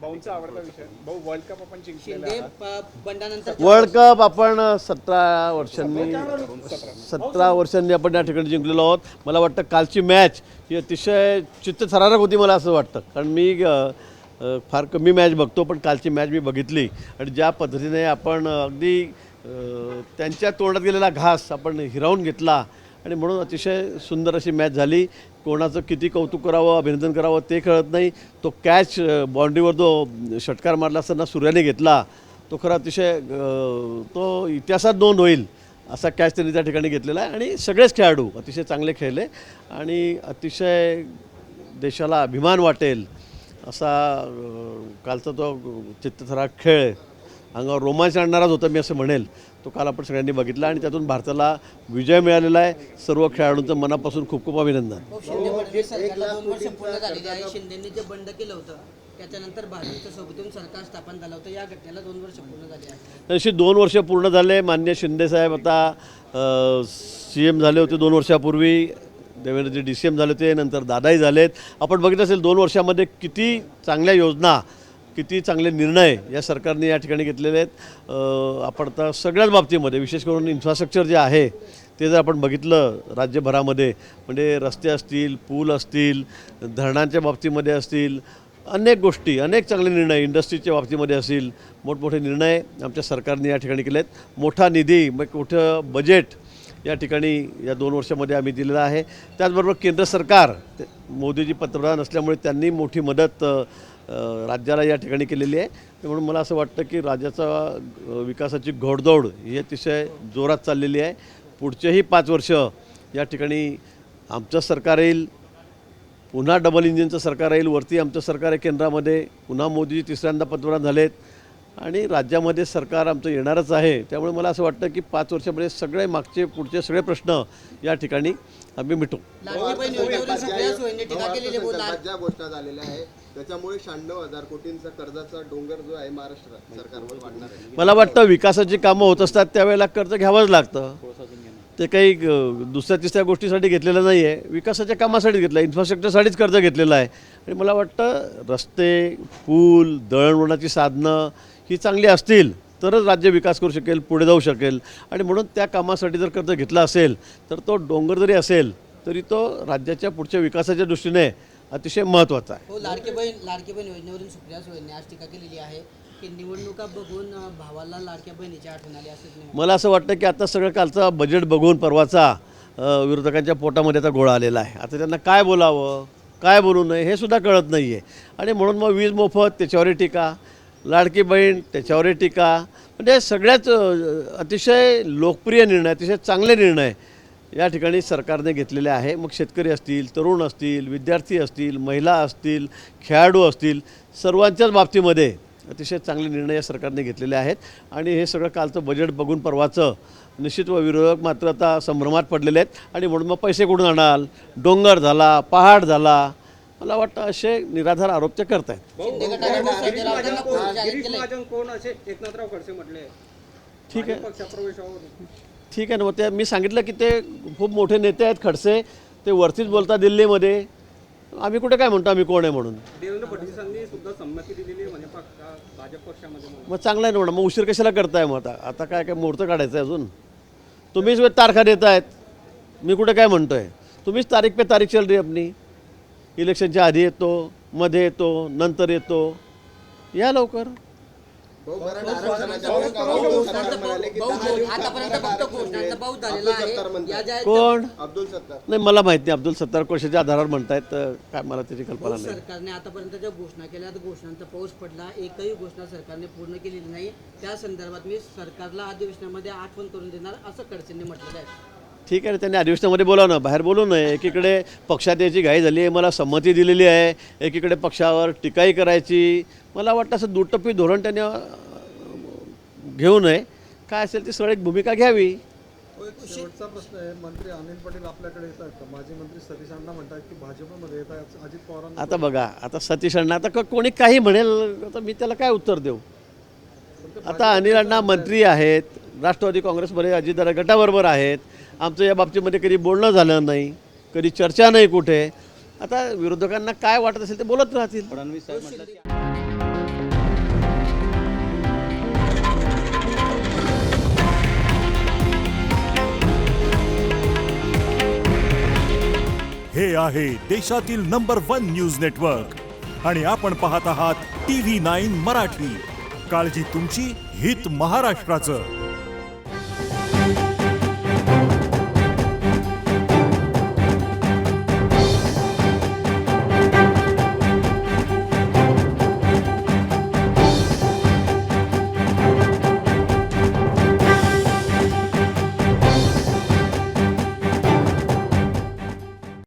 भाऊंचा आवडता विषय. भाऊ वर्ल्ड कप आपण जिंकलेला शिंदे आहात. प- बंडानंतर वर्ल्ड कप आपण सतरा वर्षांनी सतरा. वर्षांनी आपण या ठिकाणी जिंकलेलो आहोत. मला वाटतं कालची मॅच ही अतिशय चित्तथरारक होती मला असं वाटतं. कारण मी अ, अ, फार कमी मॅच बघतो पण कालची मॅच मी बघितली. आणि ज्या पद्धतीने आपण अगदी अ, त्यांच्या तोंडात गेलेला घास आपण हिरावून घेतला आणि म्हणून अतिशय सुंदर अशी मॅच झाली. कोणाचं किती कौतुक करावं अभिनंदन करावं ते कळत नाही. तो कॅच बाउंड्रीवर जो षटकार मारला असताना सूर्याने घेतला तो खरा अतिशय तो इतिहासात नोंद होईल असा कॅच त्यांनी त्या ठिकाणी घेतलेला आहे. आणि सगळेच खेळाडू अतिशय चांगले खेळले आणि अतिशय देशाला अभिमान वाटेल असा कालचा तो चित्तथराक खेळ अंगावर रोमांच आणणाराच होता मी असं म्हणेल. तो काल आपण सगळ्यांनी बघितला आणि त्यातून भारताला विजय मिळालेला आहे. सर्व खेळाडूंचं मनापासून खूप खूप अभिनंदन. हो, शिंदे फडणवीस सरकारला दोन वर्ष पूर्ण झालेली आहे शिंदेने जे बंड केलं होतं त्याच्यानंतर भाजपच्या सोबतून सरकार स्थापन झालं होतं. या घटनेला दोन वर्ष पूर्ण झाली आहे तशी दोन वर्ष पूर्ण झाले. मान्य शिंदेसाहेब आता सी एम झाले होते दोन वर्षापूर्वी. देवेंद्रजी डी सी एम झाले होते नंतर दादाही झालेत. आपण बघितलं असेल दोन वर्षामध्ये किती चांगल्या योजना किती चांगले निर्णय या सरकारने या ठिकाणी घेतलेले आहेत. आपण आता सगळ्याच बाबतीमध्ये विशेष करून इन्फ्रास्ट्रक्चर जे आहे ते जर आपण बघितलं राज्यभरामध्ये म्हणजे रस्ते असतील पूल असतील धरणांच्या बाबतीमध्ये असतील अनेक गोष्टी अनेक चांगले निर्णय इंडस्ट्रीच्या बाबतीमध्ये असतील मोठमोठे निर्णय आमच्या सरकारने या ठिकाणी केलेत. मोठा निधी मग मोठं बजेट या ठिकाणी या दोन वर्षामध्ये आम्ही दिलेलं आहे. त्याचबरोबर केंद्र सरकार ते- मोदीजी पंतप्रधान असल्यामुळे त्यांनी मोठी मदत राज्याला या ठिकाणी केलेली आहे. म्हणून मला असं वाटतं की राज्याचा विकासाची घोडदौड ही अतिशय जोरात चाललेली आहे. पुढचेही पाच वर्ष या ठिकाणी आमचं सरकार येईल. पुन्हा डबल इंजिनचं सरकार येईल. वरती आमचं सरकार आहे केंद्रामध्ये. पुन्हा मोदीजी तिसऱ्यांदा पंतप्रधान झालेत. आणि राज्यामध्ये सरकार आमचं येणारच आहे. त्यामुळे मला असं वाटतं की पाच वर्षामध्ये सगळे मागचे पुढचे सगळे प्रश्न या ठिकाणी आम्ही मिटू. त्याच्यामुळे शहाण्णव हजार कोटींचा कर्जाचा डोंगर जो आहे महाराष्ट्र सरकारवर वाढणार आहे. मला वाटतं विकासाची कामं होत असतात त्यावेळेला कर्ज घ्यावंच लागतं. ते काही दुसऱ्या तिसऱ्या गोष्टीसाठी घेतलेलं नाही आहे. विकासाच्या कामासाठी घेतलं आहे. इन्फ्रास्ट्रक्चरसाठीच कर्ज घेतलेलं आहे. आणि मला वाटतं रस्ते पूल दळणवळणाची साधनं ही चांगली असतील तरच राज्य विकास करू शकेल पुढे जाऊ शकेल. आणि म्हणून त्या कामासाठी जर कर्ज घेतलं असेल तर तो डोंगर जरी असेल तरी तो राज्याच्या पुढच्या विकासाच्या दृष्टीने अतिशय महत्त्वाचा आहे. हो लाडकी बहीण लाडकी बहीण योजनेवरून सुप्रिया सुळेंनी आज टीका केलेली आहे की निवडणुका बघून भावाला लाडक्या बहिणीची आठवण आली नाही मला असं वाटतं की आता सगळं कालचा बजेट बघून परवाचा विरोधकांच्या पोटामध्ये आता गोळा आलेला आहे. आता त्यांना काय बोलावं काय बोलू नये हे सुद्धा कळत नाही आहे आणि म्हणून मग वीज मोफत त्याच्यावरही टीका लाडकी बहीण त्याच्यावरही टीका. म्हणजे सगळ्याच अतिशय लोकप्रिय निर्णय अतिशय चांगले निर्णय या ठिकाणी सरकारने घेतलेले आहे. मग शेतकरी असतील तरुण असतील विद्यार्थी असतील महिला असतील खेळाडू असतील सर्वांच्याच बाबतीमध्ये अतिशय चांगले निर्णय या सरकारने घेतलेले आहेत. आणि हे सगळं कालचं बजेट बघून परवाचं निश्चित व विरोधक मात्र आता संभ्रमात पडलेले आहेत. आणि म्हणून मग पैसे कुठून आणाल? डोंगर झाला पहाड झाला मला वाटतं असे निराधार आरोप ते करत आहेत शिंदे गटाने मग संजय राऊतांना कोण? जाहीर केलंय. महाजन कोण असे? एकनाथराव खडसे म्हटले. ठीक आहे. ठीक आहे ना मग ते मी सांगितलं की ते खूप मोठे नेते आहेत खडसे ते वरतीच बोलतात दिल्लीमध्ये. आम्ही कुठे काय म्हणतो आम्ही कोण आहे म्हणून? देवेंद्र फडणवीसांनी सुद्धा संमती दिलेली आहे म्हणजे पक्ष भाजप पक्षामध्ये म्हणून. मग चांगलं आहे ना मॅडम मग उशीर कशाला करताय मग आता? आता काय काय मुहूर्त काढायचं आहे अजून? तुम्हीच वेळ तारखा देत आहेत. मी कुठे काय म्हणतो आहे तुम्हीच तारीख पे तारीख चल रही अपनी. इलेक्शनच्या आधी येतो मध्ये येतो नंतर येतो. या लवकर. कोण? अब्दुल सत्तार नाही मला माहिती नाही अब्दुल सत्तार कोशाच्या आधारावर म्हणतायत तर काय मला त्याची कल्पना नाही. सरकारने आतापर्यंत ज्या घोषणा केल्या त्या घोषणांचा पाऊस पडला. एकही घोषणा सरकारने पूर्ण केलेली नाही. त्या संदर्भात मी सरकारला अधिवेशनामध्ये आठवण करून देणार असं खडसेंनी म्हटलेलं आहे. ठीक आहे ना त्यांनी अधिवेशनामध्ये बोलावं बाहेर बोलू नये. एकीकडे पक्षात यायची घाई झाली आहे मला संमती दिलेली आहे. एकीकडे पक्षावर टीकाही करायची. मला वाटतं असं दुटप्पी धोरण त्यांनी घेऊ नये. काय असेल ती सरळ एक भूमिका घ्यावी. एक शेवटचा प्रश्न आहे. मंत्री अनिल पाटील आपल्याकडे माजी मंत्री सतीश अण्णा म्हणतात की भाजपमध्ये येत आहेत. अजित पवारांना आता बघा आता सतीश अण्णा आता क- कोणी काही म्हणेल आता मी त्याला काय उत्तर देऊ? आता अनिल अण्णा मंत्री आहेत. राष्ट्रवादी काँग्रेसमध्ये अजितदादा गटाबरोबर आहेत. आमचं या बाबतीमध्ये कधी बोलणं झालं नाही कधी चर्चा नाही कुठे. आता विरोधकांना काय वाटत असेल ते बोलत राहतील. फडणवीस साहेब म्हटलं हे आहे देशातील नंबर वन न्यूज नेटवर्क. आणि आपण पाहत आहात टी व्ही नाईन मराठी. काळजी तुमची हित महाराष्ट्राचं.